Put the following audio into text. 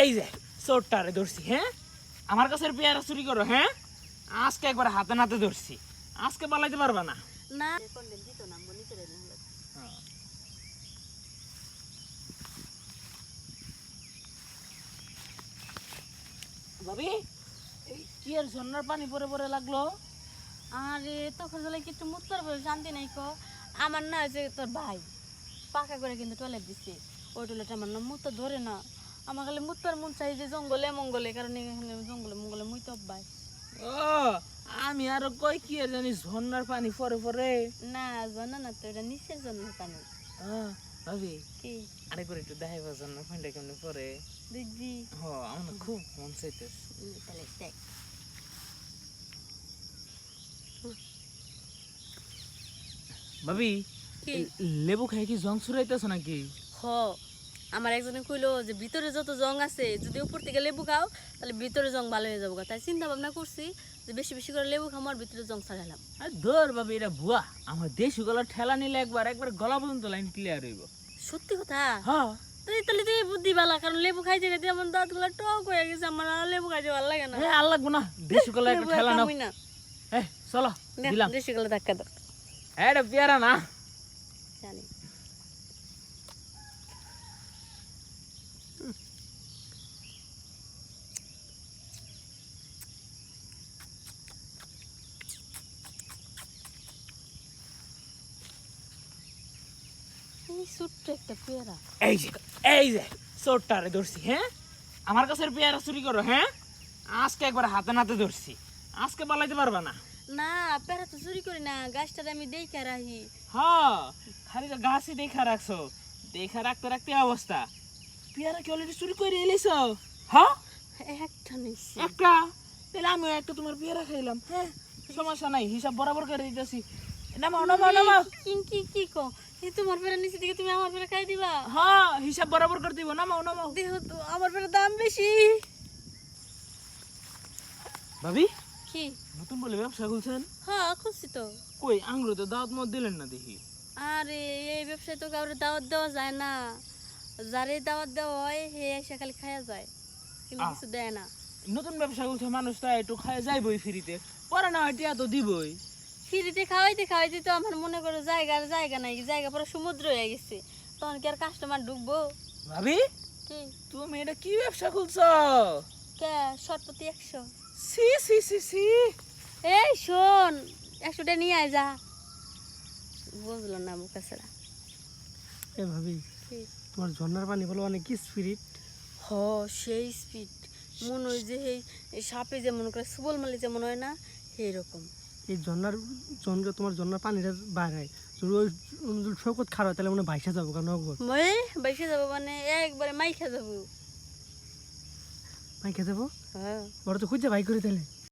এই যে চোরটারে ধরছি হ্যাঁ? আমার কাছে পেয়ারা চুরি করো হ্যাঁ? আজকে একবার হাতে নাতে ধরছি। আজকে পালাইতে পারবা না। ভাবি কি আর ঝর্ণার পানি পরে পরে লাগল? আরে তখন বলে কিছু বলে শান্তি নাই কো? আমার না যে তোর ভাই পাকা করে কিন্তু টয়লেট দিছে। ওই টয়লেট আমার না মুত ধরে না। আমার খালি মুতবার মন চাই যে জঙ্গলে মঙ্গলে কারণ এখানে জঙ্গলে মঙ্গলে মুই তো অভ্যাস ও আমি আরও কই কি আর জানি ঝর্ণার পানি পরে পরে। না জানা না তো এটা নিচের জন্য পানি। আহ, ভাবি কি? আরেকবার একটু দেখাইবার জন্য পানিটা কেমনে পরে। দেখবি। হ আমার খুব মন চাইতেছে। তাহলে দেখ। ভাবি লেবু খাই কি জং ছুরাইতেছ নাকি? হ। আমার একজনে কইলো যে ভিতরে যত জং আছে যদি উপর থেকে লেবু খাও তাহলে ভিতরে জং ভালো হয়ে যাব তাই চিন্তা ভাবনা করছি যে বেশি বেশি করে লেবু খামো আর ভিতরে জং ছাড়ালাম আর ধর ভাবি এটা ভুয়া। আমার দেশি গলার ঠেলা নিলে একবার একবার গলা পর্যন্ত লাইন ক্লিয়ার হইব। সত্যি কথা? হ্যাঁ। তাহলে তো বুদ্ধি বালা কারণ লেবু খাইতে খাইতে আমার দাঁতগুলা টক হয়ে গেছে আমার আর লেবু খাইতে ভালো লাগে না। হ্যাঁ আর লাগবো না। দেশি গলার একটা ঠেলা নাও। না। হ্যাঁ চলো দেখ, দিলাম। দেশি গেলে ধাক্কা দাও। হ্যাঁ এটা পেয়ারা না। জানি। এই ছোট্ট একটা পেয়ারা। এই যে এই যে চোরটারে ধরছি হ্যাঁ? আমার কাছে পেয়ারা চুরি করো হ্যাঁ? আজকে একবার হাতে নাতে ধরছি। আজকে পালাইতে পারবা না। না পেয়ারা তো চুরি করি না আমি দেখে রাখি। হ্যাঁ খালি তো গাছই দেখা রাখছো। দেখা রাখতে রাখতে অবস্থা। পেয়ারা কি অলরেডি চুরি করে এলিছ? হ্যাঁ একটা নিচ্ছি একটা? তাহলে আমিও একটা তোমার পেয়ারা খাইলাম হ্যাঁ? সমস্যা নাই হিসাব বরাবর করে দিতেছি। নামাও নামাও নামাও। কি কি কি কো এই তোমার পেয়ারা নিচে থেকে তুমি আমার খাই দিবা? হ্যাঁ হিসাব বরাবর করে দিব নামাও নামাও। দেহ তো আমার দাম বেশি। ভাবি? কি? নতুন বলে ব্যবসা খুলছেন? হ্যাঁ খুশি তো। কই আঙ্গুরে তো দাওয়াত মত দিলেন না দেখি। আরে এই ব্যবসায় তো কাউরে দাওয়াত দেওয়া যায় না। যারে দাওয়াত দেওয়া হয় হে এসে খালি খায়া যায়। কিন্তু কিছু দেয় না। নতুন ব্যবসা খুলছে মানুষ তো একটু খায় যাইবই ফ্রিতে। পরে না হয় টিয়া তো দিবই। ফ্রিতে খাওয়াইতে খাওয়াইতে তো আমার মনে করো জায়গার জায়গা নাই জায়গা পুরো সমুদ্র হয়ে গেছে। তখন কি আর কাস্টমার ঢুকবো? ভাবি? তুমি এটা কি ব্যবসা খুলছ? কে? শর্টপতি একশো। সি সি সি সি এই শোন একশোটা নিয়ে আয় যা। বুঝলো না মুখা ছাড়া। এ ভাবি তোমার ঝর্ণার পানি বলো অনেক কি স্পিরিট হ সেই স্পিড মনে হয় যে এই সাপে যেমন করে সুবল মালি যেমন হয় না এরকম এই ঝর্ণার জন তোমার ঝর্ণার পানিটা বাড়ায় যদি ওই শৌকত খারাপ তাহলে মনে ভাইসা যাব কেন নগর। মই যাব মানে একবারে মাইখা যাব। মাইখা যাব? হ্যাঁ। বড় তো খুঁজছে ভাই করে তাহলে।